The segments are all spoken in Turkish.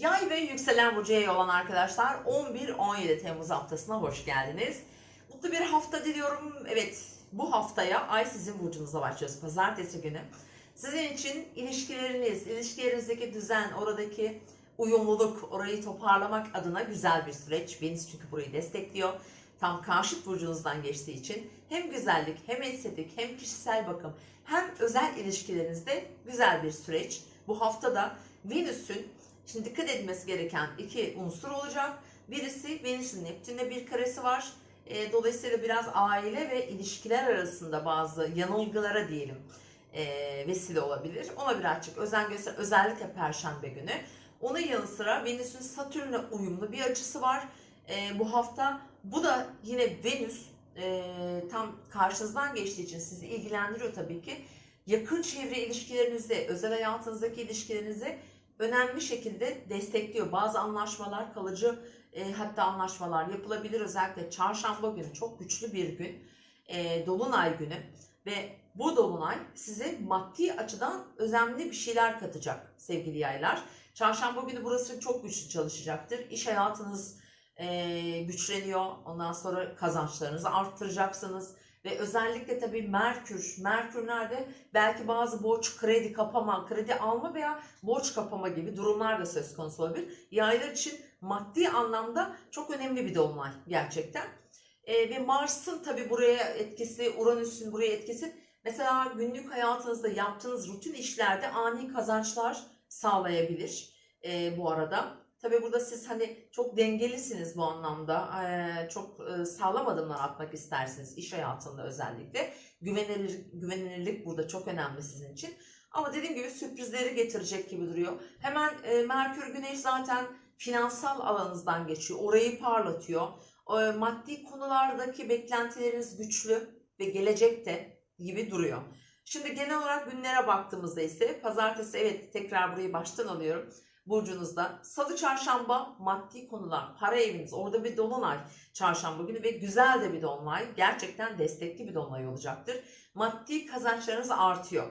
Yay ve yükselen burcu yay olan arkadaşlar 11-17 Temmuz haftasına hoş geldiniz. Mutlu bir hafta diliyorum. Evet bu haftaya ay sizin burcunuzda başlıyoruz pazartesi günü. Sizin için ilişkileriniz, ilişkilerinizdeki düzen, oradaki uyumluluk, orayı toparlamak adına güzel bir süreç. Venüs çünkü burayı destekliyor. Tam karşıt burcunuzdan geçtiği için hem güzellik, hem estetik, hem kişisel bakım, hem özel ilişkilerinizde güzel bir süreç. Bu haftada Venüs'ün Şimdi dikkat edilmesi gereken iki unsur olacak. Birisi Venüs'ün Neptün'le bir karesi var. E, dolayısıyla biraz aile ve ilişkiler arasında bazı yanılgılara diyelim e, vesile olabilir. Ona birazcık özen göster. Özellikle Perşembe günü. Onun yanı sıra Venüs'ün Satürn'le uyumlu bir açısı var. E, bu hafta bu da yine Venüs e, tam karşınızdan geçtiği için sizi ilgilendiriyor tabii ki. Yakın çevre ilişkilerinizi, özel hayatınızdaki ilişkilerinizi önemli şekilde destekliyor. Bazı anlaşmalar kalıcı e, hatta anlaşmalar yapılabilir. Özellikle çarşamba günü çok güçlü bir gün. E, dolunay günü ve bu dolunay size maddi açıdan önemli bir şeyler katacak sevgili yaylar. Çarşamba günü burası çok güçlü çalışacaktır. İş hayatınız e, güçleniyor. Ondan sonra kazançlarınızı arttıracaksınız. Ve özellikle tabii Merkür, Merkür nerede? Belki bazı borç, kredi kapama, kredi alma veya borç kapama gibi durumlar da söz konusu olabilir. Yaylar için maddi anlamda çok önemli bir dolunay gerçekten. Ee, ve Mars'ın tabii buraya etkisi, Uranüs'ün buraya etkisi. Mesela günlük hayatınızda yaptığınız rutin işlerde ani kazançlar sağlayabilir ee, bu arada. Tabii burada siz hani çok dengelisiniz bu anlamda. Ee, çok sağlam adımlar atmak istersiniz iş hayatında özellikle. Güvenilir, güvenilirlik burada çok önemli sizin için. Ama dediğim gibi sürprizleri getirecek gibi duruyor. Hemen e, Merkür Güneş zaten finansal alanınızdan geçiyor. Orayı parlatıyor. E, maddi konulardaki beklentileriniz güçlü ve gelecekte gibi duruyor. Şimdi genel olarak günlere baktığımızda ise pazartesi evet tekrar burayı baştan alıyorum burcunuzda. Salı çarşamba maddi konular, para eviniz, orada bir dolunay çarşamba günü ve güzel de bir dolunay. Gerçekten destekli bir dolunay olacaktır. Maddi kazançlarınız artıyor.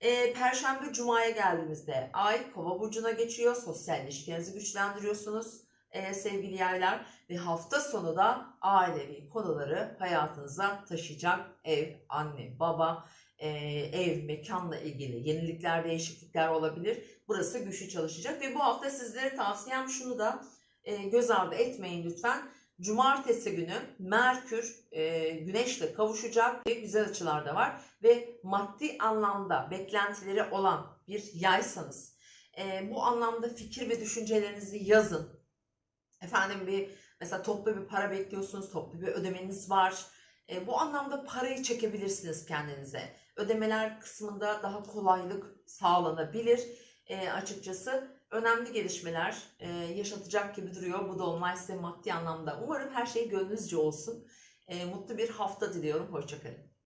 Ee, Perşembe Cuma'ya geldiğimizde Ay Kova burcuna geçiyor. Sosyal ilişkilerinizi güçlendiriyorsunuz ee, sevgili yaylar. Ve hafta sonu da ailevi konuları hayatınıza taşıyacak ev, anne, baba, e, ev, mekanla ilgili yenilikler, değişiklikler olabilir. Burası güçlü çalışacak ve bu hafta sizlere tavsiyem şunu da e, göz ardı etmeyin lütfen. Cumartesi günü Merkür e, Güneş'le kavuşacak ve güzel açılar da var ve maddi anlamda beklentileri olan bir yaysanız e, bu anlamda fikir ve düşüncelerinizi yazın. Efendim bir mesela toplu bir para bekliyorsunuz, toplu bir ödemeniz var. E, bu anlamda parayı çekebilirsiniz kendinize. Ödemeler kısmında daha kolaylık sağlanabilir e, açıkçası. Önemli gelişmeler e, yaşatacak gibi duruyor. Bu dolunay size maddi anlamda. Umarım her şey gönlünüzce olsun. E, mutlu bir hafta diliyorum. Hoşçakalın.